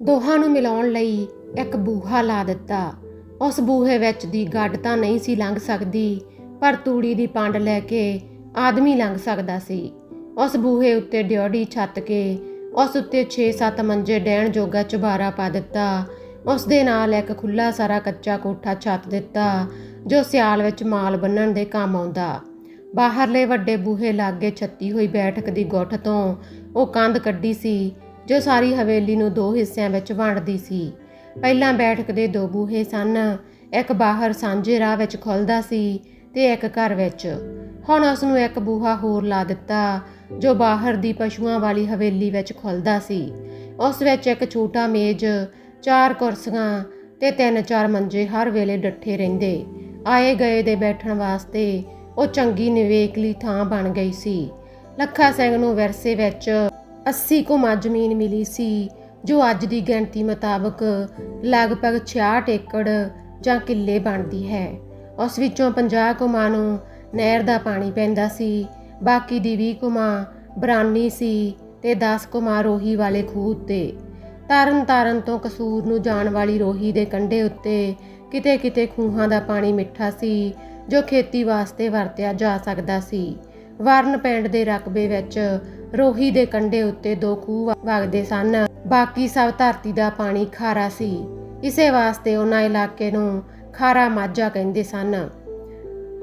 ਦੋਹਾਂ ਨੂੰ ਮਿਲਾਉਣ ਲਈ ਇੱਕ ਬੂਹਾ ਲਾ ਦਿੱਤਾ। ਉਸ ਬੂਹੇ ਵਿੱਚ ਦੀ ਗੱਡ ਤਾਂ ਨਹੀਂ ਸੀ ਲੰਘ ਸਕਦੀ, ਪਰ ਤੂੜੀ ਦੀ ਪੰਡ ਲੈ ਕੇ ਆਦਮੀ ਲੰਘ ਸਕਦਾ ਸੀ। ਉਸ ਬੂਹੇ ਉੱਤੇ ਡਿਓੜੀ ਛੱਤ ਕੇ ਉਸ ਉੱਤੇ 6-7 ਮੰਜੇ ਡੈਣ ਜੋਗਾ ਚੁਬਾਰਾ ਪਾ ਦਿੱਤਾ। ਉਸ ਦੇ ਨਾਲ ਇੱਕ ਖੁੱਲਾ ਸਾਰਾ ਕੱਚਾ ਕੋਠਾ ਛੱਤ ਦਿੱਤਾ, ਜੋ ਸਿਆਲ ਵਿੱਚ ਮਾਲ ਬੰਨਣ ਦੇ ਕੰਮ ਆਉਂਦਾ। ਬਾਹਰਲੇ ਵੱਡੇ ਬੂਹੇ ਲਾਗੇ ਛੱਤੀ ਹੋਈ ਬੈਠਕ ਦੀ ਗੁੱਠ ਤੋਂ ਉਹ ਕੰਧ ਕੱਢੀ ਸੀ। ਜੋ ਸਾਰੀ ਹਵੇਲੀ ਨੂੰ ਦੋ ਹਿੱਸਿਆਂ ਵਿੱਚ ਵੰਡਦੀ ਸੀ। ਪਹਿਲਾਂ ਬੈਠਕ ਦੇ ਦੋ ਬੂਹੇ ਸਨ, ਇੱਕ ਬਾਹਰ ਸਾਂਝੇ ਰਾਹ ਵਿੱਚ ਖੁੱਲਦਾ ਸੀ ਤੇ ਇੱਕ ਘਰ ਵਿੱਚ। ਹੁਣ ਉਸ ਨੂੰ ਇੱਕ ਬੂਹਾ ਹੋਰ ਲਾ ਦਿੱਤਾ, ਜੋ ਬਾਹਰ ਦੀ ਪਸ਼ੂਆਂ ਵਾਲੀ ਹਵੇਲੀ ਵਿੱਚ ਖੁੱਲਦਾ ਸੀ। ਉਸ ਵਿੱਚ ਇੱਕ ਛੋਟਾ ਮੇਜ਼, ਚਾਰ ਕੁਰਸੀਆਂ ਤੇ ਤਿੰਨ ਚਾਰ ਮੰਜੇ ਹਰ ਵੇਲੇ ਡੱਠੇ ਰਹਿੰਦੇ। ਆਏ ਗਏ ਦੇ ਬੈਠਣ ਵਾਸਤੇ ਉਹ ਚੰਗੀ ਨਿਵੇਕਲੀ ਥਾਂ ਬਣ ਗਈ ਸੀ। ਲੱਖਾ ਸਿੰਘ ਨੂੰ ਵਿਰਸੇ ਵਿੱਚ 80 ਕੁਮਾ ਜ਼ਮੀਨ ਮਿਲੀ ਸੀ, ਜੋ ਅੱਜ ਦੀ ਗਿਣਤੀ ਮੁਤਾਬਕ ਲਗਭਗ 66 ਏਕੜ ਜਾਂ ਕਿੱਲੇ ਬਣਦੀ ਹੈ। ਉਸ ਵਿੱਚੋਂ 50 ਕੁਮਾ ਨੂੰ ਨਹਿਰ ਦਾ ਪਾਣੀ ਪੈਂਦਾ ਸੀ, ਬਾਕੀ ਦੀ 20 ਕੁਮਾ ਬਰਾਨੀ ਸੀ ਤੇ 10 ਕੁਮਾ ਰੋਹੀ ਵਾਲੇ ਖੂਹ ਉੱਤੇ। ਤਰਨ ਤਾਰਨ ਤੋਂ ਕਸੂਰ ਨੂੰ ਜਾਣ ਵਾਲੀ ਰੋਹੀ ਦੇ ਕੰਢੇ ਉੱਤੇ ਕਿਤੇ ਕਿਤੇ ਖੂਹਾਂ ਦਾ ਪਾਣੀ ਮਿੱਠਾ ਸੀ, ਜੋ ਖੇਤੀ ਵਾਸਤੇ ਵਰਤਿਆ ਜਾ ਸਕਦਾ ਸੀ। ਵਰਨ ਪਿੰਡ ਦੇ ਰਕਬੇ ਵਿੱਚ ਰੋਹੀ ਦੇ ਕੰਢੇ ਉੱਤੇ ਦੋ ਖੂਹ ਵਗਦੇ ਸਨ। ਬਾਕੀ ਸਭ ਧਰਤੀ ਦਾ ਪਾਣੀ ਖਾਰਾ ਸੀ। ਇਸੇ ਵਾਸਤੇ ਉਹਨਾਂ ਇਲਾਕੇ ਨੂੰ ਖਾਰਾ ਮਾਝਾ ਕਹਿੰਦੇ ਸਨ।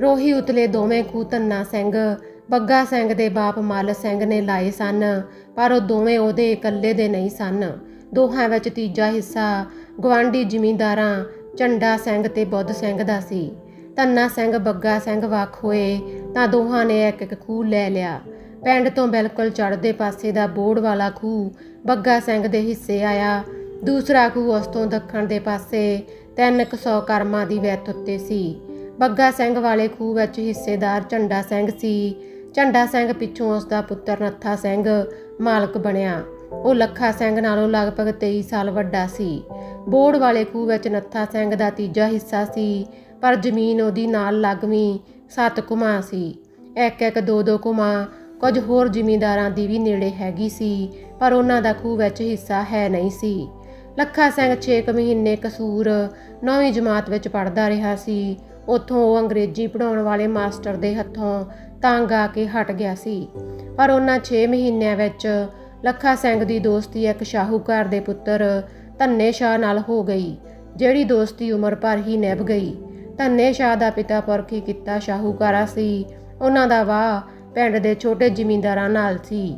ਰੋਹੀ ਉਤਲੇ ਦੋਵੇਂ ਖੂਹ ਧੰਨਾ ਸਿੰਘ, ਬੱਗਾ ਸਿੰਘ ਦੇ ਬਾਪ ਮੱਲ ਸਿੰਘ ਨੇ ਲਾਏ ਸਨ, ਪਰ ਉਹ ਦੋਵੇਂ ਉਹਦੇ ਇਕੱਲੇ ਦੇ ਨਹੀਂ ਸਨ। ਦੋਹਾਂ ਵਿੱਚ ਤੀਜਾ ਹਿੱਸਾ ਗਵਾਂਢੀ ਜ਼ਿਮੀਂਦਾਰਾਂ ਚੰਡਾ ਸਿੰਘ ਤੇ ਬੁੱਧ ਸਿੰਘ ਦਾ ਸੀ। ਧੰਨਾ ਸਿੰਘ, ਬੱਗਾ ਸਿੰਘ ਵੱਖ ਹੋਏ ਤਾਂ ਦੋਹਾਂ ਨੇ ਇੱਕ ਇੱਕ ਖੂਹ ਲੈ ਲਿਆ। ਪਿੰਡ ਤੋਂ ਬਿਲਕੁਲ ਚੜ੍ਹਦੇ ਪਾਸੇ ਦਾ ਬੋੜ ਵਾਲਾ ਖੂਹ ਬੱਗਾ ਸਿੰਘ ਦੇ ਹਿੱਸੇ ਆਇਆ। ਦੂਸਰਾ ਖੂਹ ਉਸ ਤੋਂ ਦੱਖਣ ਦੇ ਪਾਸੇ 300 ਕਰਮਾਂ ਦੀ ਵੈਤ ਉੱਤੇ ਸੀ। ਬੱਗਾ ਸਿੰਘ ਵਾਲੇ ਖੂਹ ਵਿੱਚ ਹਿੱਸੇਦਾਰ ਝੰਡਾ ਸਿੰਘ ਸੀ। ਝੰਡਾ ਸਿੰਘ ਪਿੱਛੋਂ ਉਸ ਦਾ ਪੁੱਤਰ ਨੱਥਾ ਸਿੰਘ ਮਾਲਕ ਬਣਿਆ। ਉਹ ਲੱਖਾ ਸਿੰਘ ਨਾਲੋਂ ਲਗਭਗ 23 ਸਾਲ ਵੱਡਾ ਸੀ। ਬੋੜ ਵਾਲੇ ਖੂਹ ਵਿੱਚ ਨੱਥਾ ਸਿੰਘ ਦਾ ਤੀਜਾ ਹਿੱਸਾ ਸੀ, ਪਰ ਜ਼ਮੀਨ ਉਹਦੀ ਨਾਲ ਲੱਗਵੀਂ ਸੱਤ ਕੁਮਾ ਸੀ। ਇੱਕ ਇੱਕ ਦੋ ਦੋ ਕੁਮਾ ਕੁਝ ਹੋਰ ਜ਼ਿਮੀਂਦਾਰਾਂ ਦੀ ਵੀ ਨੇੜੇ ਹੈਗੀ ਸੀ, ਪਰ ਉਹਨਾਂ ਦਾ ਖੂਹ ਵਿੱਚ ਹਿੱਸਾ ਹੈ ਨਹੀਂ ਸੀ। ਲੱਖਾ ਸਿੰਘ 6 ਮਹੀਨੇ ਕਸੂਰ 9ਵੀਂ ਜਮਾਤ ਵਿੱਚ ਪੜ੍ਹਦਾ ਰਿਹਾ ਸੀ। ਉੱਥੋਂ ਉਹ ਅੰਗਰੇਜ਼ੀ ਪੜਾਉਣ ਵਾਲੇ ਮਾਸਟਰ ਦੇ ਹੱਥੋਂ ਤੰਗ ਆ ਕੇ ਹਟ ਗਿਆ ਸੀ। ਪਰ ਉਹਨਾਂ 6 ਮਹੀਨਿਆਂ ਵਿੱਚ ਲੱਖਾ ਸਿੰਘ ਦੀ ਦੋਸਤੀ ਇੱਕ ਸ਼ਾਹੂਕਾਰ ਦੇ ਪੁੱਤਰ ਧੰਨੇ ਸ਼ਾਹ ਨਾਲ ਹੋ ਗਈ, ਜਿਹੜੀ ਦੋਸਤੀ ਉਮਰ ਭਰ ਹੀ ਨਿਭ ਗਈ। ਧੰਨੇ ਸ਼ਾਹ ਦਾ ਪਿਤਾ ਪੁਰਖੀ ਕੀਤਾ ਸ਼ਾਹੂਕਾਰਾ ਸੀ। ਉਹਨਾਂ ਦਾ ਵਾਹ ਪਿੰਡ ਦੇ ਛੋਟੇ ਜ਼ਿਮੀਂਦਾਰਾਂ ਨਾਲ ਸੀ।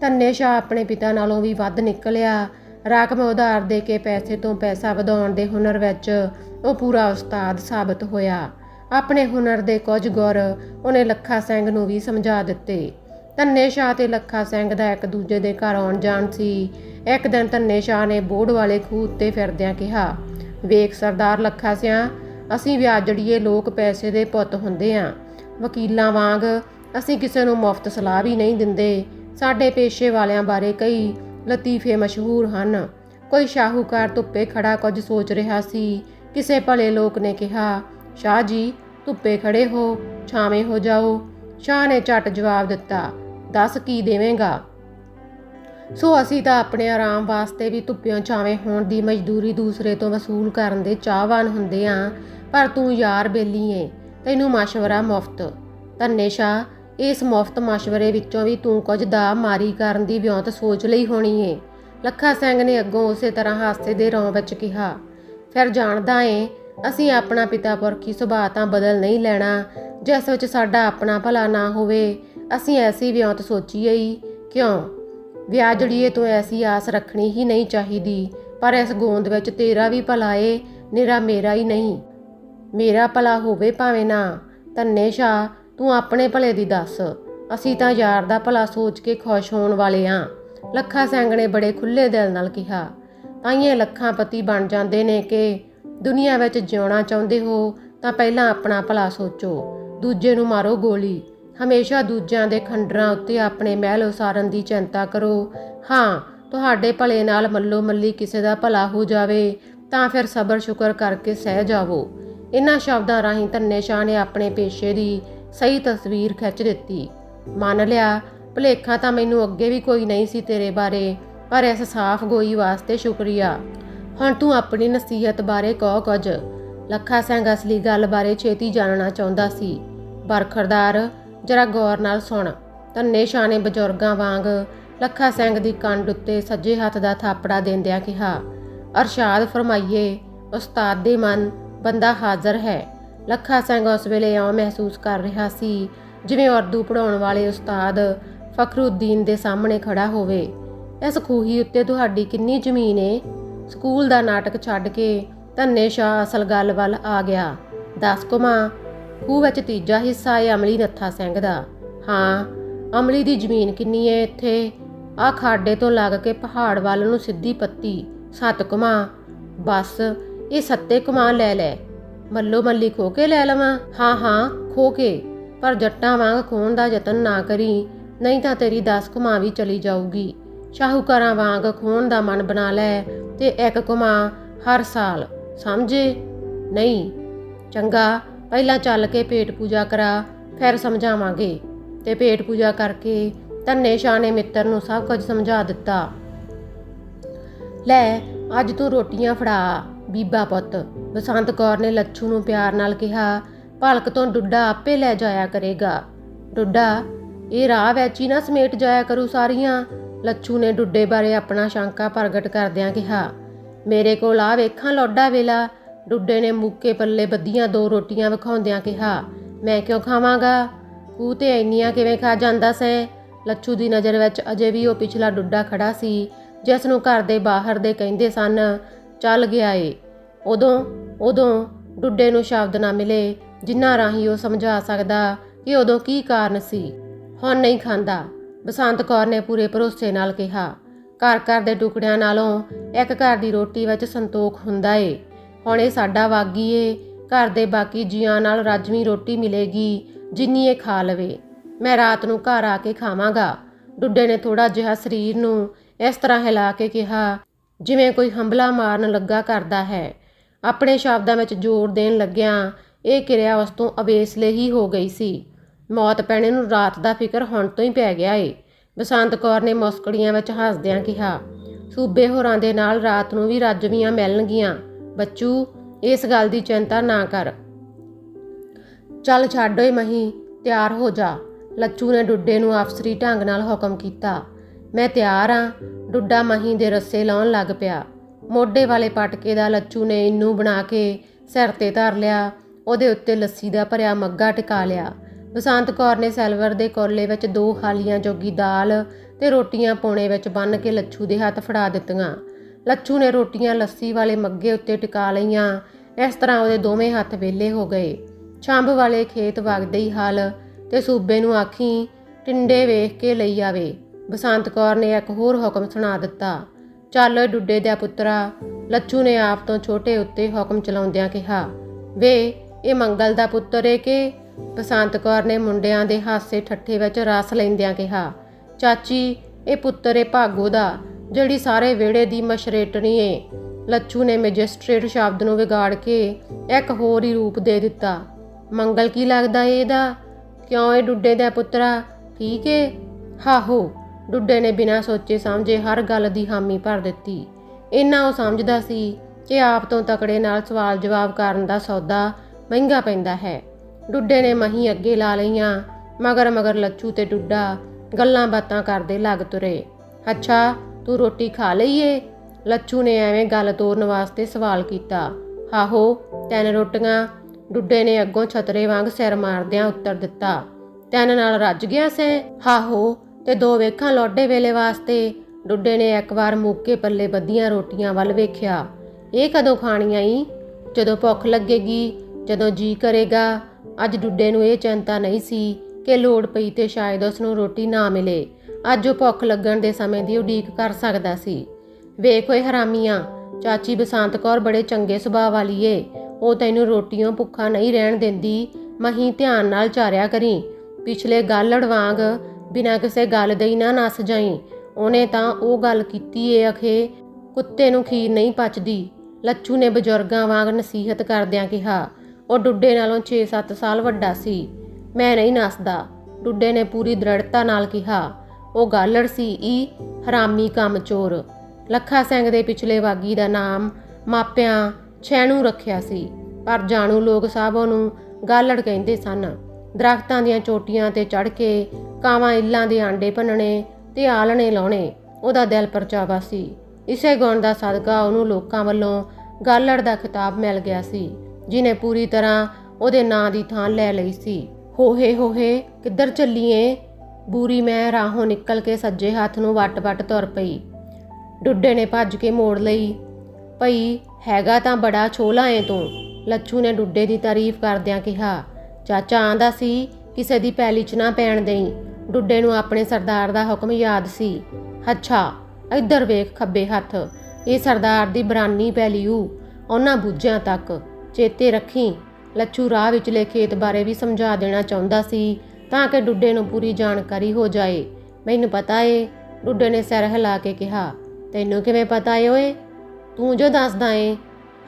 ਧੰਨੇ ਸ਼ਾਹ ਆਪਣੇ ਪਿਤਾ ਨਾਲੋਂ ਵੀ ਵੱਧ ਨਿਕਲਿਆ। ਰਕਮ ਉਧਾਰ ਦੇ ਕੇ ਪੈਸੇ ਤੋਂ ਪੈਸਾ ਵਧਾਉਣ ਦੇ ਹੁਨਰ ਵਿੱਚ ਉਹ ਪੂਰਾ ਉਸਤਾਦ ਸਾਬਤ ਹੋਇਆ। ਆਪਣੇ ਹੁਨਰ ਦੇ ਕੁਝ ਗੁਰ ਉਹਨੇ ਲੱਖਾ ਸਿੰਘ ਨੂੰ ਵੀ ਸਮਝਾ ਦਿੱਤੇ। ਧੰਨੇ ਸ਼ਾਹ ਤੇ ਲੱਖਾ ਸਿੰਘ ਦਾ ਇੱਕ ਦੂਜੇ ਦੇ ਘਰ ਆਉਣ ਜਾਣ ਸੀ। ਇੱਕ ਦਿਨ ਧੰਨੇ ਸ਼ਾਹ ਨੇ ਬੋੜ ਵਾਲੇ ਖੂਹ ਉੱਤੇ ਫਿਰਦਿਆਂ ਕਿਹਾ, ਵੇਖ ਸਰਦਾਰ ਲੱਖਾ ਸਿਆਂ, ਅਸੀਂ ਵਿਆਜੜੀਏ ਲੋਕ ਪੈਸੇ ਦੇ ਪੁੱਤ ਹੁੰਦੇ ਆਂ। ਵਕੀਲਾਂ ਵਾਂਗ ਅਸੀਂ ਕਿਸੇ ਨੂੰ ਮੁਫਤ ਸਲਾਹ ਵੀ ਨਹੀਂ ਦਿੰਦੇ। ਸਾਡੇ ਪੇਸ਼ੇ ਵਾਲਿਆਂ ਬਾਰੇ ਕਈ ਲਤੀਫੇ ਮਸ਼ਹੂਰ ਹਨ। ਕੋਈ ਸ਼ਾਹੂਕਾਰ ਧੁੱਪੇ ਖੜਾ ਕੁਝ ਸੋਚ ਰਿਹਾ ਸੀ। ਕਿਸੇ ਭਲੇ ਲੋਕ ਨੇ ਕਿਹਾ, ਸ਼ਾਹ ਜੀ, ਧੁੱਪੇ ਖੜੇ ਹੋ, ਛਾਵੇਂ ਹੋ ਜਾਓ। ਸ਼ਾਹ ਨੇ ਝਟ ਜਵਾਬ ਦਿੱਤਾ, ਦੱਸ ਕੀ ਦੇਵੇਂਗਾ? ਸੋ ਅਸੀਂ ਤਾਂ ਆਪਣੇ ਆਰਾਮ ਵਾਸਤੇ ਵੀ ਧੁੱਪਿਆਂ ਛਾਵੇਂ ਹੋਣ ਦੀ ਮਜ਼ਦੂਰੀ ਦੂਸਰੇ ਤੋਂ ਵਸੂਲ ਕਰਨ ਦੇ ਚਾਹਵਾਨ ਹੁੰਦੇ ਆਂ। ਪਰ ਤੂੰ ਯਾਰ ਬੇਲੀ ਏ, ਤੈਨੂੰ ਮਸ਼ਵਰਾ ਮੁਫਤ। ਧੰਨੇ ਸ਼ਾਹ ਇਸ ਮੁਫਤ ਮਸ਼ਵਰੇ ਵਿੱਚੋਂ ਵੀ ਤੂੰ ਕੁਝ ਦਾ ਮਾਰੀ ਕਰਨ ਦੀ ਵਿਉਂਤ ਸੋਚ ਲਈ ਹੋਣੀ ਏ। ਲੱਖਾ ਸਿੰਘ ਨੇ ਅੱਗੋਂ ਉਸੇ ਤਰ੍ਹਾਂ ਹਾਸੇ ਦੇ ਰੌਂ ਵਿੱਚ ਕਿਹਾ, ਫਿਰ ਜਾਣਦਾ ਏ, ਅਸੀਂ ਆਪਣਾ ਪਿਤਾ ਪੁਰਖੀ ਸੁਭਾਅ ਤਾਂ ਬਦਲ ਨਹੀਂ ਲੈਣਾ, ਜਿਸ ਵਿੱਚ ਸਾਡਾ ਆਪਣਾ ਭਲਾ ਨਾ ਹੋਵੇ, ਅਸੀਂ ਐਸੀ ਵਿਉਂਤ ਸੋਚੀਏ ਹੀ ਕਿਉਂ? ਵਿਆਜੜੀਏ ਤੋਂ ਐਸੀ ਆਸ ਰੱਖਣੀ ਹੀ ਨਹੀਂ ਚਾਹੀਦੀ, ਪਰ ਇਸ ਗੋਂਦ ਵਿੱਚ ਤੇਰਾ ਵੀ ਭਲਾ ਏ, ਨਿਰਾ ਮੇਰਾ ਹੀ ਨਹੀਂ। ਮੇਰਾ ਭਲਾ ਹੋਵੇ ਭਾਵੇਂ ਨਾ, ਧੰਨੇ ਸ਼ਾ ਤੂੰ ਆਪਣੇ ਭਲੇ ਦੀ ਦੱਸ। ਅਸੀਂ ਤਾਂ ਯਾਰ ਦਾ ਭਲਾ ਸੋਚ ਕੇ ਖੁਸ਼ ਹੋਣ ਵਾਲੇ ਆਂ। ਲੱਖਾ ਸਿੰਘ ਨੇ ਬੜੇ ਖੁੱਲੇ ਦਿਲ ਨਾਲ ਕਿਹਾ। ਤਾਈਏ ਲੱਖਾਂ ਪਤੀ ਬਣ ਜਾਂਦੇ ਨੇ ਕਿ ਦੁਨੀਆ ਵਿੱਚ ਜਿਉਣਾ ਚਾਹੁੰਦੇ ਹੋ ਤਾਂ ਪਹਿਲਾਂ ਆਪਣਾ ਭਲਾ ਸੋਚੋ। ਦੂਜੇ ਨੂੰ ਮਾਰੋ ਗੋਲੀ। ਹਮੇਸ਼ਾ ਦੂਜਿਆਂ ਦੇ ਖੰਡਰਾਂ ਉੱਤੇ ਆਪਣੇ ਮਹਿਲ ਉਸਾਰਨ ਦੀ ਚਿੰਤਾ ਕਰੋ। ਹਾਂ, ਤੁਹਾਡੇ ਭਲੇ ਨਾਲ ਮੱਲੋ ਮੱਲੀ ਕਿਸੇ ਦਾ ਭਲਾ ਹੋ ਜਾਵੇ ਤਾਂ ਫਿਰ ਸਬਰ ਸ਼ੁਕਰ ਕਰਕੇ ਸਹਿ ਜਾਵੋ। ਇਹਨਾਂ ਸ਼ਬਦਾਂ ਰਾਹੀਂ ਧੰਨੇ ਸ਼ਾਹ ਨੇ ਆਪਣੇ ਪੇਸ਼ੇ ਦੀ ਸਹੀ ਤਸਵੀਰ ਖਿੱਚ ਦਿੱਤੀ। ਮੰਨ ਲਿਆ, ਭੁਲੇਖਾ ਤਾਂ ਮੈਨੂੰ ਅੱਗੇ ਵੀ ਕੋਈ ਨਹੀਂ ਸੀ ਤੇਰੇ ਬਾਰੇ, ਪਰ ਇਸ ਸਾਫ਼ ਗੋਈ ਵਾਸਤੇ ਸ਼ੁਕਰੀਆ। ਹੁਣ ਤੂੰ ਆਪਣੀ ਨਸੀਹਤ ਬਾਰੇ ਕਹੋ ਕੁਝ। ਲੱਖਾ ਸਿੰਘ ਅਸਲੀ ਗੱਲ ਬਾਰੇ ਛੇਤੀ ਜਾਣਨਾ ਚਾਹੁੰਦਾ ਸੀ। ਬਰਖਰਦਾਰ ਜਰਾ ਗੌਰ ਨਾਲ ਸੁਣ। ਧੰਨੇ ਸ਼ਾਨੇ ਬਜ਼ੁਰਗਾਂ ਵਾਂਗ ਲੱਖਾ ਸਿੰਘ ਦੀ ਕੰਡ ਉੱਤੇ ਸੱਜੇ ਹੱਥ ਦਾ ਥਾਪੜਾ ਦਿੰਦਿਆਂ ਕਿਹਾ, ਅਰਸ਼ਾਦ ਫਰਮਾਈਏ, ਉਸਤਾਦ ਦੇ ਮਨ ਬੰਦਾ ਹਾਜ਼ਰ ਹੈ। ਲੱਖਾ ਸਿੰਘ ਉਸ ਵੇਲੇ ਇਉਂ ਮਹਿਸੂਸ ਕਰ ਰਿਹਾ ਸੀ, ਜਿਵੇਂ ਉਰਦੂ ਪੜਾਉਣ ਵਾਲੇ ਉਸਤਾਦ ਫਖਰੁদ্ਦੀਨ ਦੇ ਸਾਹਮਣੇ ਖੜਾ ਹੋਵੇ। ਇਸ ਖੂਹੀ ਉੱਤੇ ਤੁਹਾਡੀ ਕਿੰਨੀ ਜ਼ਮੀਨ ਏ? ਸਕੂਲ ਦਾ ਨਾਟਕ ਛੱਡ ਕੇ ਧੰਨੇ ਸ਼ਾਹ ਅਸਲ ਗੱਲ ਵੱਲ ਆ ਗਿਆ। ਦਸ ਕੁਮਾ ਖੂਹ ਵਿੱਚ ਤੀਜਾ ਹਿੱਸਾ ਏ ਅਮਲੀ ਨੱਥਾ ਸਿੰਘ ਦਾ। ਹਾਂ, ਅਮਲੀ ਦੀ ਜ਼ਮੀਨ ਕਿੰਨੀ ਏ ਇੱਥੇ? ਆ ਖਾਡੇ ਤੋਂ ਲੱਗ ਕੇ ਪਹਾੜ ਵੱਲ ਨੂੰ ਸਿੱਧੀ ਪੱਤੀ। ਸੱਤ ਕੁਮਾ ਬਸ, ਇਹ ਸੱਤੇ ਕੁਮਾ ਲੈ ਲੈ। ਮੱਲੋ ਮੱਲੀ ਖੋ ਕੇ ਲੈ ਲਵਾਂ। ਹਾਂ ਹਾਂ, ਖੋ ਕੇ। ਪਰ ਜੱਟਾਂ ਵਾਂਗ ਖੋਣ ਦਾ ਯਤਨ ਨਾ ਕਰੀ, ਨਹੀਂ ਤਾਂ ਤੇਰੀ 10 ਕੁਮਾ ਵੀ ਚਲੀ ਜਾਊਗੀ। ਸ਼ਾਹੂਕਾਰਾਂ ਵਾਂਗ ਖੋਣ ਦਾ ਮਨ ਬਣਾ ਲੈ ਤੇ ਇੱਕ ਕੁਮਾ ਹਰ ਸਾਲ, ਸਮਝੇ? ਨਹੀਂ। ਚੰਗਾ, ਪਹਿਲਾਂ ਚੱਲ ਕੇ ਪੇਟ ਪੂਜਾ ਕਰਾ, ਫਿਰ ਸਮਝਾਵਾਂਗੇ। ਤੇ ਪੇਟ ਪੂਜਾ ਕਰਕੇ ਧੰਨੇ ਸ਼ਾਹ ਨੇ ਮਿੱਤਰ ਨੂੰ ਸਭ ਕੁਝ ਸਮਝਾ ਦਿੱਤਾ। ਲੈ, ਅੱਜ ਤੂੰ ਰੋਟੀਆਂ ਫੜਾ। ਬੀਬਾ ਪੁੱਤ, ਬਸੰਤ ਕੌਰ ਨੇ ਲੱਛੂ ਨੂੰ ਪਿਆਰ ਨਾਲ ਕਿਹਾ, ਭਲਕ ਤੋਂ ਡੁੱਡਾ ਆਪੇ ਲੈ ਜਾਇਆ ਕਰੇਗਾ। ਡੁੱਡਾ, ਇਹ ਰਾਹ ਵਿੱਚ ਹੀ ਨਾ ਸਮੇਟ ਜਾਇਆ ਕਰੂ ਸਾਰੀਆਂ। ਲੱਛੂ ਨੇ ਡੁੱਡੇ ਬਾਰੇ ਆਪਣਾ ਸ਼ੰਕਾ ਪ੍ਰਗਟ ਕਰਦਿਆਂ ਕਿਹਾ, ਮੇਰੇ ਕੋਲ ਆ ਵੇਖਾਂ ਲੋਡਾ ਵੇਲਾ। ਡੁੱਡੇ ਨੇ ਮੁੱਕੇ ਪੱਲੇ ਬੱਦੀਆਂ ਦੋ ਰੋਟੀਆਂ ਵਿਖਾਉਂਦਿਆਂ ਕਿਹਾ, ਮੈਂ ਕਿਉਂ ਖਾਵਾਂਗਾ? ਉਹ ਤੇ ਇੰਨੀਆਂ ਕਿਵੇਂ ਖਾ ਜਾਂਦਾ ਸੈਂ ਲੱਛੂ ਦੀ ਨਜ਼ਰ ਵਿੱਚ ਅਜੇ ਵੀ ਉਹ ਪਿਛਲਾ ਡੁੱਡਾ ਖੜਾ ਸੀ, ਜਿਸ ਨੂੰ ਘਰ ਦੇ ਬਾਹਰ ਦੇ ਕਹਿੰਦੇ ਸਨ। ਚੱਲ ਗਿਆ ਏ। ਉਦੋਂ ਉਦੋਂ ਡੁੱਡੇ ਨੂੰ ਸ਼ਬਦ ਨਾ ਮਿਲੇ ਜਿਨ੍ਹਾਂ ਰਾਹੀਂ ਉਹ ਸਮਝਾ ਸਕਦਾ ਕਿ ਉਦੋਂ ਕੀ ਕਾਰਨ ਸੀ। ਹੁਣ ਨਹੀਂ ਖਾਂਦਾ। ਬਸੰਤ ਕੌਰ ਨੇ ਪੂਰੇ ਭਰੋਸੇ ਨਾਲ ਕਿਹਾ, ਘਰ ਘਰ ਦੇ ਟੁਕੜਿਆਂ ਨਾਲੋਂ ਇੱਕ ਘਰ ਦੀ ਰੋਟੀ ਵਿੱਚ ਸੰਤੋਖ ਹੁੰਦਾ ਏ। ਹੁਣ ਇਹ ਸਾਡਾ ਵਾਗੀ ਏ। ਘਰ ਦੇ ਬਾਕੀ ਜੀਆਂ ਨਾਲ ਰਾਜਵੀਂ ਰੋਟੀ ਮਿਲੇਗੀ, ਜਿੰਨੀ ਇਹ ਖਾ ਲਵੇ। ਮੈਂ ਰਾਤ ਨੂੰ ਘਰ ਆ ਕੇ ਖਾਵਾਂਗਾ। ਡੁੱਡੇ ਨੇ ਥੋੜਾ ਜਿਹਾ ਸਰੀਰ ਨੂੰ ਇਸ ਤਰ੍ਹਾਂ ਹਿਲਾ ਕੇ ਕਿਹਾ ਜਿਵੇਂ ਕੋਈ ਹੰਬਲਾ ਮਾਰਨ ਲੱਗਾ ਕਰਦਾ ਹੈ। ਆਪਣੇ ਸ਼ਬਦਾਂ ਵਿੱਚ ਜ਼ੋਰ ਦੇਣ ਲੱਗਿਆ ਇਹ ਕਿਰਿਆ ਉਸ ਤੋਂ ਅਵੇਸਲੇ ਹੀ ਹੋ ਗਈ ਸੀ। ਮੌਤ ਪੈਣੇ ਨੂੰ ਰਾਤ ਦਾ ਫਿਕਰ ਹੁਣ ਤੋਂ ਹੀ ਪੈ ਗਿਆ ਏ। ਬਸੰਤ ਕੌਰ ਨੇ ਮੁਸਕੜੀਆਂ ਵਿੱਚ ਹੱਸਦਿਆਂ ਕਿਹਾ, ਸੂਬੇ ਹੋਰਾਂ ਦੇ ਨਾਲ ਰਾਤ ਨੂੰ ਵੀ ਰੱਜਵੀਆਂ ਮਿਲਣਗੀਆਂ। ਬੱਚੂ, ਇਸ ਗੱਲ ਦੀ ਚਿੰਤਾ ਨਾ ਕਰ। ਚੱਲ ਛੱਡ ਓਏ ਮਹੀਂ, ਤਿਆਰ ਹੋ ਜਾ। ਲੱਚੂ ਨੇ ਡੁੱਡੇ ਨੂੰ ਅਫਸਰੀ ਢੰਗ ਨਾਲ ਹੁਕਮ ਕੀਤਾ। ਮੈਂ ਤਿਆਰ ਆ। ਡੁੱਡਾ ਮਹੀਂ ਦੇ ਰੱਸੇ ਲਾਉਣ ਲੱਗ ਪਿਆ। ਮੋਢੇ ਵਾਲੇ ਪਟਕੇ ਦਾ ਲੱਚੂ ਨੇ ਇੰਨੂ ਬਣਾ ਕੇ ਸਿਰ ਤੇ ਧਰ ਲਿਆ। ਉਹਦੇ ਉੱਤੇ ਲੱਸੀ ਦਾ ਭਰਿਆ ਮੱਗਾ ਟਿਕਾ ਲਿਆ। ਬਸੰਤ ਕੌਰ ਨੇ ਸਿਲਵਰ ਦੇ ਕੋਲੇ ਵਿੱਚ ਦੋ ਹਾਲੀਆਂ ਜੋਗੀ ਦਾਲ ਤੇ ਰੋਟੀਆਂ ਪੋਣੇ ਵਿੱਚ ਬੰਨ ਕੇ ਲੱਛੂ ਦੇ ਹੱਥ ਫੜਾ ਦਿੱਤੀਆਂ। ਲੱਛੂ ਨੇ ਰੋਟੀਆਂ ਲੱਸੀ ਵਾਲੇ ਮੱਗੇ ਉੱਤੇ ਟਿਕਾ ਲਈਆਂ। ਇਸ ਤਰ੍ਹਾਂ ਉਹਦੇ ਦੋਵੇਂ ਹੱਥ ਵਿਹਲੇ ਹੋ ਗਏ। ਛੰਭ ਵਾਲੇ ਖੇਤ ਵਗਦੇ ਹੀ ਹਲ ਤੇ ਸੂਬੇ ਨੂੰ ਆਖੀ, ਟਿੰਡੇ ਵੇਖ ਕੇ ਲਈ ਆਵੇ। ਬਸੰਤ ਕੌਰ ਨੇ ਇੱਕ ਹੋਰ ਹੁਕਮ ਸੁਣਾ ਦਿੱਤਾ। ਚੱਲ ਓਏ ਡੁੱਡੇ ਦਾ ਪੁੱਤਰਾ, ਲੱਛੂ ਨੇ ਆਪ ਤੋਂ ਛੋਟੇ ਉੱਤੇ ਹੁਕਮ ਚਲਾਉਂਦਿਆਂ ਕਿਹਾ, ਵੇ, ਇਹ ਮੰਗਲ ਦਾ ਪੁੱਤਰ ਏ ਕਿ? ਬਸੰਤ ਕੌਰ ਨੇ ਮੁੰਡਿਆਂ ਦੇ ਹਾਸੇ ਠੱਠੇ ਵਿੱਚ ਰਸ ਲੈਂਦਿਆਂ ਕਿਹਾ, ਚਾਚੀ, ਇਹ ਪੁੱਤਰ ਏ ਭਾਗੋ ਦਾ, ਜਿਹੜੀ ਸਾਰੇ ਵਿਹੜੇ ਦੀ ਮਸ਼ਰੇਟਣੀ ਏ। ਲੱਛੂ ਨੇ ਮੈਜਿਸਟ੍ਰੇਟ ਸ਼ਬਦ ਨੂੰ ਵਿਗਾੜ ਕੇ ਇੱਕ ਹੋਰ ਹੀ ਰੂਪ ਦੇ ਦਿੱਤਾ। ਮੰਗਲ ਕੀ ਲੱਗਦਾ ਏ ਇਹਦਾ? ਕਿਉਂ ਇਹ ਡੁੱਡੇ ਦਾ ਪੁੱਤਰਾ? ਠੀਕ ਏ? ਹਾਹੋ। ਡੁੱਡੇ ਨੇ ਬਿਨਾਂ ਸੋਚੇ ਸਮਝੇ ਹਰ ਗੱਲ ਦੀ ਹਾਮੀ ਭਰ ਦਿੱਤੀ। ਇੰਨਾ ਉਹ ਸਮਝਦਾ ਸੀ ਕਿ ਆਪ ਤੋਂ ਤਕੜੇ ਨਾਲ ਸਵਾਲ ਜਵਾਬ ਕਰਨ ਦਾ ਸੌਦਾ ਮਹਿੰਗਾ ਪੈਂਦਾ ਹੈ। ਡੁੱਡੇ ਨੇ ਮਹੀਂ ਅੱਗੇ ਲਾ ਲਈਆਂ, ਮਗਰ ਮਗਰ ਲੱਛੂ ਤੇ ਡੁੱਡਾ ਗੱਲਾਂ ਬਾਤਾਂ ਕਰਦੇ ਲੱਗ ਤੁਰੇ। ਅੱਛਾ, ਤੂੰ ਰੋਟੀ ਖਾ ਲਈਏ ਲੱਛੂ ਨੇ ਐਵੇਂ ਗੱਲ ਤੋਰਨ ਵਾਸਤੇ ਸਵਾਲ ਕੀਤਾ। ਆਹੋ, ਤਿੰਨ ਰੋਟੀਆਂ। ਡੁੱਡੇ ਨੇ ਅੱਗੋਂ ਛਤਰੇ ਵਾਂਗ ਸਿਰ ਮਾਰਦਿਆਂ ਉੱਤਰ ਦਿੱਤਾ। ਤਿੰਨ ਨਾਲ ਰੱਜ ਗਿਆ ਸੈਂ? ਆਹੋ ਤੇ ਦੋ ਵੇਖਾਂ ਲੋਡੇ ਵੇਲੇ ਵਾਸਤੇ। ਡੁੱਡੇ ਨੇ ਇੱਕ ਵਾਰ ਮੂਕੇ ਪੱਲੇ ਬੱਧੀਆਂ ਰੋਟੀਆਂ ਵੱਲ ਵੇਖਿਆ। ਇਹ ਕਦੋਂ ਖਾਣੀਆਂ ਈ ਜਦੋਂ ਭੁੱਖ ਲੱਗੇਗੀ, ਜਦੋਂ ਜੀ ਕਰੇਗਾ। ਅੱਜ ਡੁੱਡੇ ਨੂੰ ਇਹ ਚਿੰਤਾ ਨਹੀਂ ਸੀ ਕਿ ਲੋੜ ਪਈ ਤੇ ਸ਼ਾਇਦ ਉਸ ਨੂੰ ਰੋਟੀ ਨਾ ਮਿਲੇ। ਅੱਜ ਉਹ ਭੁੱਖ ਲੱਗਣ ਦੇ ਸਮੇਂ ਦੀ ਉਡੀਕ ਕਰ ਸਕਦਾ ਸੀ। ਵੇਖ ਓਏ ਹਰਾਮੀਆਂ, ਚਾਚੀ ਬਸੰਤ ਕੌਰ ਬੜੇ ਚੰਗੇ ਸੁਭਾਅ ਵਾਲੀ ਏ। ਉਹ ਤੈਨੂੰ ਰੋਟੀਆਂ ਭੁੱਖਾ ਨਹੀਂ ਰਹਿਣ ਦਿੰਦੀ। ਮਹੀਂ ਧਿਆਨ ਨਾਲ ਚਾਰਿਆ ਕਰੀ। ਪਿਛਲੇ ਗੱਲ ਵਾਂਗ ਬਿਨਾਂ ਕਿਸੇ ਗੱਲ ਦੇ ਹੀ ਨਾ ਨਸ ਜਾਈ। ਉਹਨੇ ਤਾਂ ਉਹ ਗੱਲ ਕੀਤੀ ਏ, ਅਖੇ, ਕੁੱਤੇ ਨੂੰ ਖੀਰ ਨਹੀਂ ਪਚਦੀ। ਲੱਛੂ ਨੇ ਬਜ਼ੁਰਗਾਂ ਵਾਂਗ ਨਸੀਹਤ ਕਰਦਿਆਂ ਕਿਹਾ, ਉਹ ਡੁੱਡੇ ਨਾਲੋਂ 6-7 ਸਾਲ ਵੱਡਾ ਸੀ। ਮੈਂ ਨਹੀਂ ਨਸਦਾ। ਡੁੱਡੇ ਨੇ ਪੂਰੀ ਦ੍ਰਿੜਤਾ ਨਾਲ ਕਿਹਾ, ਉਹ ਗਾਲੜ ਸੀ ਈ, ਹਰਾਮੀ ਕੰਮ ਚੋਰ। ਲੱਖਾ ਸਿੰਘ ਦੇ ਪਿਛਲੇ ਬਾਗੀ ਦਾ ਨਾਮ ਮਾਪਿਆਂ ਛੈਣੂ ਰੱਖਿਆ ਸੀ, ਪਰ ਜਾਣੂ ਲੋਕ ਸਭ ਉਹਨੂੰ ਗਾਲੜ ਕਹਿੰਦੇ ਸਨ। ਦਰਖਤਾਂ ਦੀਆਂ ਚੋਟੀਆਂ ਤੇ ਚੜ ਕੇ ਕਾਵਾਂ ਇੱਲਾਂ ਦੇ ਆਂਡੇ ਭੰਨਣੇ ਤੇ ਆਲਣੇ ਲਾਉਣੇ, ਉਹਦਾ ਦਿਲ ਪਰਚਾਵਾ ਸੀ। ਇਸੇ ਗੁਣ ਦਾ ਸਦਕਾ ਉਹਨੂੰ ਲੋਕਾਂ ਵੱਲੋਂ ਗਾਲੜ ਦਾ ਖਿਤਾਬ ਮਿਲ ਗਿਆ ਸੀ ਜਿਨੇ ਪੂਰੀ ਤਰ੍ਹਾਂ ਉਹਦੇ ਨਾਂ ਦੀ ਥਾਂ ਲੈ ਲਈ ਸੀ। ਹੋਹੇ ਹੋਹੇ, ਕਿੱਧਰ ਚੱਲੀਏ? ਬੂਰੀ ਮੈਂ ਰਾਹੋਂ ਨਿਕਲ ਕੇ ਸੱਜੇ ਹੱਥ ਨੂੰ ਵੱਟ-ਵੱਟ ਤੁਰ ਪਈ। ਡੁੱਡੇ ਨੇ ਭੱਜ ਕੇ ਮੋੜ ਲਈ। ਭਈ, ਹੈਗਾ ਤਾਂ ਬੜਾ ਛੋਲਾ ਏ ਤੂੰ, ਲੱਛੂ ਨੇ ਡੁੱਡੇ ਦੀ ਤਾਰੀਫ ਕਰਦਿਆਂ ਕਿਹਾ। ਚਾਚਾ ਆਂਦਾ ਸੀ, ਕਿਸੇ ਦੀ ਪੈਲੀ 'ਚ ਨਾ ਪੈਣ ਦੇਈ। ਡੁੱਡੇ ਨੂੰ ਆਪਣੇ ਸਰਦਾਰ ਦਾ ਹੁਕਮ ਯਾਦ ਸੀ। ਅੱਛਾ, ਇੱਧਰ ਵੇਖ ਖੱਬੇ ਹੱਥ, ਇਹ ਸਰਦਾਰ ਦੀ ਬਰਾਨੀ ਪੈਲੀਊ, ਉਹਨਾਂ ਬੂਝਿਆਂ ਤੱਕ। ਚੇਤੇ ਰੱਖੀ, ਲੱਛੂ ਰਾਹ ਵਿਚਲੇ ਖੇਤ ਬਾਰੇ ਵੀ ਸਮਝਾ ਦੇਣਾ ਚਾਹੁੰਦਾ ਸੀ, ਤਾਂ ਕਿ ਡੁੱਡੇ ਨੂੰ ਪੂਰੀ ਜਾਣਕਾਰੀ ਹੋ ਜਾਏ। ਮੈਨੂੰ ਪਤਾ ਏ, ਡੁੱਡੇ ਨੇ ਸਿਰ ਹਿਲਾ ਕੇ ਕਿਹਾ। ਤੈਨੂੰ ਕਿਵੇਂ ਪਤਾ ਏ ਓਏ? ਤੂੰ ਜੋ ਦੱਸਦਾ ਏ।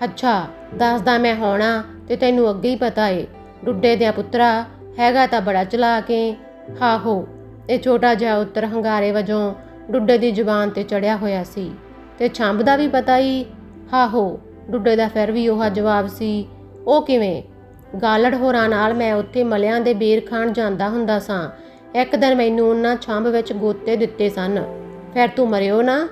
ਅੱਛਾ, ਦੱਸਦਾ ਮੈਂ ਹੋਣਾ ਤੇ ਤੈਨੂੰ ਅੱਗੇ ਹੀ ਪਤਾ ਏ। ਡੁੱਡੇ ਦਿਆ ਪੁੱਤਰਾ, ਹੈਗਾ ਤਾਂ ਬੜਾ ਚਲਾਕ ਏ। ਹਾਹੋ ਇਹ ਛੋਟਾ ਜਿਹਾ ਉੱਤਰ ਹੰਗਾਰੇ ਵਜੋਂ ਡੁੱਡੇ ਦੀ ਜ਼ੁਬਾਨ ਤੇ ਚੜਿਆ ਹੋਇਆ ਸੀ ਤੇ ਛੰਬ ਦਾ ਵੀ ਪਤਾ ਹੀ ਹਾਹੋ ਡੁੱਡੇ ਦਾ ਫਿਰ ਵੀ ਉਹ ਜਵਾਬ ਸੀ, ਉਹ ਕਿਵੇਂ? ਗਾਲੜ ਹੋਰਾਂ ਨਾਲ ਮੈਂ ਉੱਥੇ ਮਲਿਆਂ ਦੇ ਬੇਰ ਖਾਣ ਜਾਂਦਾ ਹੁੰਦਾ ਸਾਂ, ਇੱਕ ਦਿਨ ਮੈਨੂੰ ਉਹਨਾਂ ਛੰਬ ਵਿੱਚ ਗੋਤੇ ਦਿੱਤੇ ਸਨ। ਫਿਰ ਤੂੰ ਮਰਿਓ ਨਾ?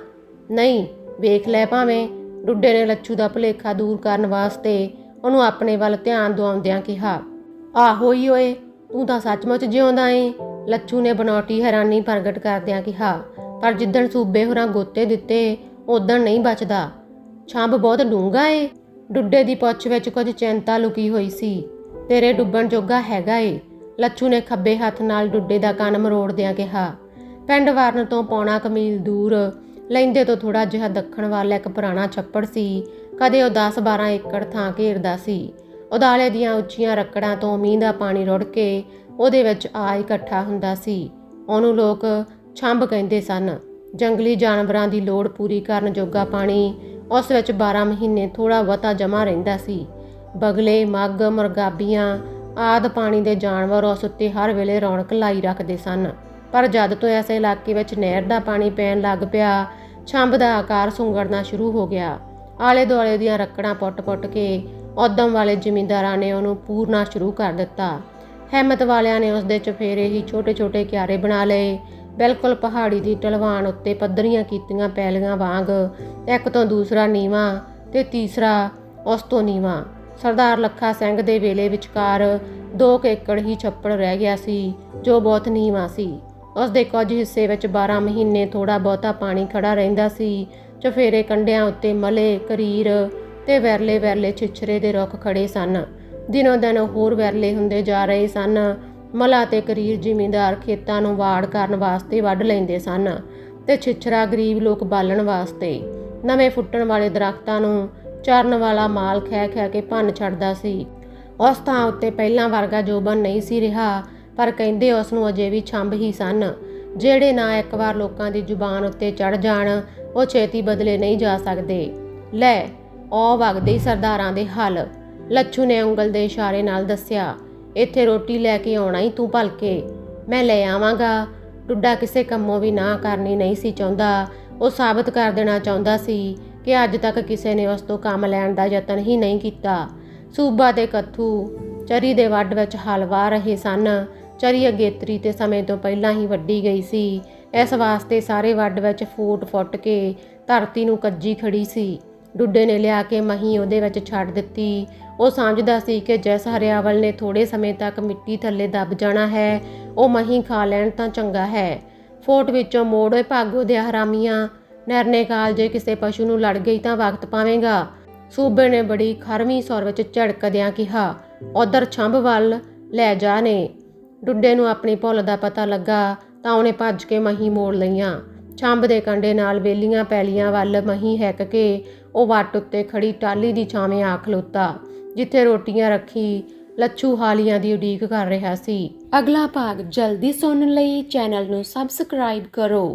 ਨਹੀਂ, ਵੇਖ ਲੈ ਭਾਵੇਂ, ਡੁੱਡੇ ਨੇ ਲੱਛੂ ਦਾ ਭੁਲੇਖਾ ਦੂਰ ਕਰਨ ਵਾਸਤੇ ਉਹਨੂੰ ਆਪਣੇ ਵੱਲ ਧਿਆਨ ਦਿਵਾਉਂਦਿਆਂ ਕਿਹਾ, ਆਹੋ ਹੀ ਓਏ, ਤੂੰ ਤਾਂ ਸੱਚਮੁੱਚ ਜਿਉਂਦਾ ਏ। ਲੱਛੂ ਨੇ ਬਨੌਟੀ ਹੈਰਾਨੀ ਪ੍ਰਗਟ ਕਰਦਿਆਂ ਕਿਹਾ, ਪਰ ਜਿੱਦਣ ਸੂਬੇ ਹੋਰਾਂ ਗੋਤੇ ਦਿੱਤੇ ਉਦਣ ਨਹੀਂ ਬਚਦਾ। ਛੰਬ ਬਹੁਤ ਡੂੰਘਾ ਏ। ਡੁੱਡੇ ਦੀ ਪੁੱਛ ਵਿੱਚ ਕੁਝ ਚਿੰਤਾ ਲੁਕੀ ਹੋਈ ਸੀ। ਤੇਰੇ ਡੁੱਬਣ ਜੋਗਾ ਹੈਗਾ ਏ। ਲੱਛੂ ਨੇ ਖੱਬੇ ਹੱਥ ਨਾਲ ਡੁੱਡੇ ਦਾ ਕੰਨ ਮਰੋੜਦਿਆਂ ਕਿਹਾ, ਪਿੰਡ ਵਰਨ ਤੋਂ ਪੌਣਾ ਕਮੀਲ ਦੂਰ, ਲੈਂਦੇ ਤੋਂ ਥੋੜਾ ਜਿਹਾ ਦੱਖਣ ਵੱਲ ਇੱਕ ਪੁਰਾਣਾ ਛੱਪੜ ਸੀ। ਕਦੇ ਉਹ 10-12 ਏਕੜ ਥਾਂ ਘੇਰਦਾ ਸੀ। ਉਦਾਲੇ ਦੀਆਂ ਉੱਚੀਆਂ ਰੱਕੜਾਂ ਤੋਂ ਮੀਂਹ ਦਾ ਪਾਣੀ ਰੁੜ ਕੇ ਉਹਦੇ ਵਿੱਚ ਆ ਇਕੱਠਾ ਹੁੰਦਾ ਸੀ। ਉਹਨੂੰ ਲੋਕ ਛੰਭ ਕਹਿੰਦੇ ਸਨ। ਜੰਗਲੀ ਜਾਨਵਰਾਂ ਦੀ ਲੋੜ ਪੂਰੀ ਕਰਨ ਜੋਗਾ ਪਾਣੀ ਉਸ ਵਿੱਚ 12 ਮਹੀਨੇ ਥੋੜਾ ਬਹੁਤਾ ਜਮਾ ਰਹਿੰਦਾ ਸੀ। ਬਗਲੇ, ਮੱਗ, ਮੁਰਗਾਬੀਆਂ ਆਦ ਪਾਣੀ ਦੇ ਜਾਨਵਰ ਉਸ ਉੱਤੇ ਹਰ ਵੇਲੇ ਰੌਣਕ ਲਾਈ ਰੱਖਦੇ ਸਨ। ਪਰ ਜਦ ਤੋਂ ਐਸੇ ਇਲਾਕੇ ਵਿੱਚ ਨਹਿਰ ਦਾ ਪਾਣੀ ਪੈਣ ਲੱਗ ਪਿਆ, ਛੰਭ ਦਾ ਆਕਾਰ ਸੁੰਗੜਨਾ ਸ਼ੁਰੂ ਹੋ ਗਿਆ। ਆਲੇ ਦੁਆਲੇ ਦੀਆਂ ਰੱਕੜਾਂ ਪੁੱਟ-ਪੁੱਟ ਕੇ ਉਦਮ ਵਾਲੇ ਜ਼ਿਮੀਂਦਾਰਾਂ ਨੇ ਉਹਨੂੰ ਪੂਰਨਾ ਸ਼ੁਰੂ ਕਰ ਦਿੱਤਾ। ਹਿੰਮਤ ਵਾਲਿਆਂ ਨੇ ਉਸ ਦੇ ਚਫੇਰੇ ਹੀ ਛੋਟੇ-ਛੋਟੇ ਕਿਆਰੇ ਬਣਾ ਲਏ। ਬਿਲਕੁਲ ਪਹਾੜੀ ਦੀ ਢਲਵਾਨ ਉੱਤੇ ਪੱਧਰੀਆਂ ਕੀਤੀਆਂ ਪੈਲੀਆਂ ਵਾਂਗ, ਇੱਕ ਤੋਂ ਦੂਸਰਾ ਨੀਵਾ ਤੇ ਤੀਸਰਾ ਉਸ ਤੋਂ ਨੀਵਾ। ਸਰਦਾਰ ਲੱਖਾ ਸਿੰਘ ਦੇ ਵੇਲੇ ਵਿਚਕਾਰ 2 ਏਕੜ ਹੀ ਛੱਪੜ ਰਹਿ ਗਿਆ ਸੀ, ਜੋ ਬਹੁਤ ਨੀਵਾ ਸੀ। ਉਸ ਦੇ ਕੁਝ ਹਿੱਸੇ ਵਿੱਚ 12 ਮਹੀਨੇ ਥੋੜਾ ਬਹੁਤਾ ਪਾਣੀ ਖੜਾ ਰਹਿੰਦਾ ਸੀ, ਚਫੇਰੇ ਕੰਡਿਆਂ ਉੱਤੇ ਮਲੇ, ਕਰੀਰ ਤੇ ਵੈਰਲੇ ਵੈਰਲੇ ਛਿਛਰੇ ਦੇ ਰੁੱਖ ਖੜੇ ਸਨ। ਦਿਨੋਂ ਦਿਨ ਹੋਰ ਵੈਰਲੇ ਹੁੰਦੇ ਜਾ ਰਹੇ ਸਨ। ਮਲਾ ਤੇ ਕਰੀਰ ਜ਼ਿਮੀਂਦਾਰ ਖੇਤਾਂ ਨੂੰ ਵਾੜ ਕਰਨ ਵਾਸਤੇ ਵੱਢ ਲੈਂਦੇ ਸਨ ਤੇ ਛਿਛਰਾ ਗਰੀਬ ਲੋਕ ਬਾਲਣ ਵਾਸਤੇ। ਨਵੇਂ ਫੁੱਟਣ ਵਾਲੇ ਦਰਖਤਾਂ ਨੂੰ ਚਰਨ ਵਾਲਾ ਮਾਲ ਖਹਿ ਖਹਿ ਕੇ ਭੰਨ ਛੱਡਦਾ ਸੀ। ਉਸ ਥਾਂ ਉੱਤੇ ਪਹਿਲਾਂ ਵਰਗਾ ਜੋਬਨ ਨਹੀਂ ਸੀ ਰਿਹਾ, ਪਰ ਕਹਿੰਦੇ ਉਸ ਨੂੰ ਅਜੇ ਵੀ ਛੰਭ ਹੀ ਸਨ। ਜਿਹੜੇ ਨਾ ਇੱਕ ਵਾਰ ਲੋਕਾਂ ਦੀ ਜ਼ੁਬਾਨ ਉੱਤੇ ਚੜ ਜਾਣ, ਉਹ ਛੇਤੀ ਬਦਲੇ ਨਹੀਂ ਜਾ ਸਕਦੇ। ਲੈ, ਉਹ ਵਗਦੇ ਸਰਦਾਰਾਂ ਦੇ ਹੱਲ। ਲੱਛੂ ਨੇ ਉਂਗਲ ਦੇ ਇਸ਼ਾਰੇ ਨਾਲ ਦੱਸਿਆ, ਇੱਥੇ ਰੋਟੀ ਲੈ ਕੇ ਆਉਣਾ ਹੀ ਤੂੰ ਭਲਕੇ। ਮੈਂ ਲੈ ਆਵਾਂਗਾ। ਡੁੱਡਾ ਕਿਸੇ ਕੰਮੋਂ ਵੀ ਨਾ ਕਰਨੀ ਨਹੀਂ ਸੀ ਚਾਹੁੰਦਾ। ਉਹ ਸਾਬਤ ਕਰ ਦੇਣਾ ਚਾਹੁੰਦਾ ਸੀ ਕਿ ਅੱਜ ਤੱਕ ਕਿਸੇ ਨੇ ਉਸ ਤੋਂ ਕੰਮ ਲੈਣ ਦਾ ਯਤਨ ਹੀ ਨਹੀਂ ਕੀਤਾ। ਸੂਬਾ ਦੇ ਕੱਥੂ, ਚਰੀ ਦੇ ਵੱਡ ਵਿੱਚ ਹਲ ਵਾਹ ਰਹੇ ਸਨ। ਚਰੀ ਅਗੇਤਰੀ ਤੇ ਸਮੇਂ ਤੋਂ ਪਹਿਲਾਂ ਹੀ ਵੱਡੀ ਗਈ ਸੀ। ਇਸ ਵਾਸਤੇ ਸਾਰੇ ਵੱਡ ਵਿੱਚ ਫੂਟ ਫੁੱਟ ਕੇ ਧਰਤੀ ਨੂੰ ਕੱਜੀ ਖੜੀ ਸੀ। ਡੁੱਡੇ ਨੇ ਲਿਆ ਕੇ ਮਹੀਂ ਉਹਦੇ ਵਿੱਚ ਛੱਡ ਦਿੱਤੀ। ਉਹ ਸਮਝਦਾ ਸੀ ਕਿ ਜਿਸ ਹਰਿਆਵਲ ਨੇ ਥੋੜੇ ਸਮੇਂ ਤੱਕ ਮਿੱਟੀ ਥੱਲੇ ਦੱਬ ਜਾਣਾ ਹੈ, ਉਹ ਮਹੀਂ ਖਾ ਲੈਣ ਤਾਂ ਚੰਗਾ ਹੈ। ਫੋਟ ਵਿੱਚੋਂ ਮੋੜੋਏ ਭਾਗੋ ਦੇ ਹਰਾਮੀਆਂ, ਨਰਨੇ ਕਾਲ ਜੇ ਕਿਸੇ ਪਸ਼ੂ ਨੂੰ ਲੜ ਗਈ ਤਾਂ ਵਕਤ ਪਾਵੇਂਗਾ। ਸੂਬੇ ਨੇ ਬੜੀ ਖਰਵੀਂ ਸੌਰ ਵਿੱਚ ਝੜਕਦਿਆਂ ਕਿਹਾ, ਉਧਰ ਛੰਭ ਵੱਲ ਲੈ ਜਾ ਨੇ। ਡੁੱਡੇ ਨੂੰ ਆਪਣੀ ਭੁੱਲ ਦਾ ਪਤਾ ਲੱਗਾ ਤਾਂ ਉਹਨੇ ਭੱਜ ਕੇ ਮਹੀਂ ਮੋੜ ਲਈਆਂ। ਛੰਭ ਦੇ ਕੰਡੇ ਨਾਲ ਵੇਲੀਆਂ ਪੈਲੀਆਂ ਵੱਲ ਮਹੀਂ ਹੈਕ ਕੇ ਉਹ ਵੱਟ ਉੱਤੇ ਖੜੀ ਟਾਲੀ ਦੀ ਛਾਵੇਂ ਆ ਖਲੋਤਾ। ਜਿੱਥੇ ਰੋਟੀਆਂ ਰੱਖੀ, ਲੱਛੂ ਹਾਲੀਆਂ ਦੀ ਉਡੀਕ ਕਰ ਰਿਹਾ ਸੀ। ਅਗਲਾ ਭਾਗ ਜਲਦੀ ਸੁਣਨ ਲਈ ਚੈਨਲ ਨੂੰ ਸਬਸਕ੍ਰਾਈਬ ਕਰੋ।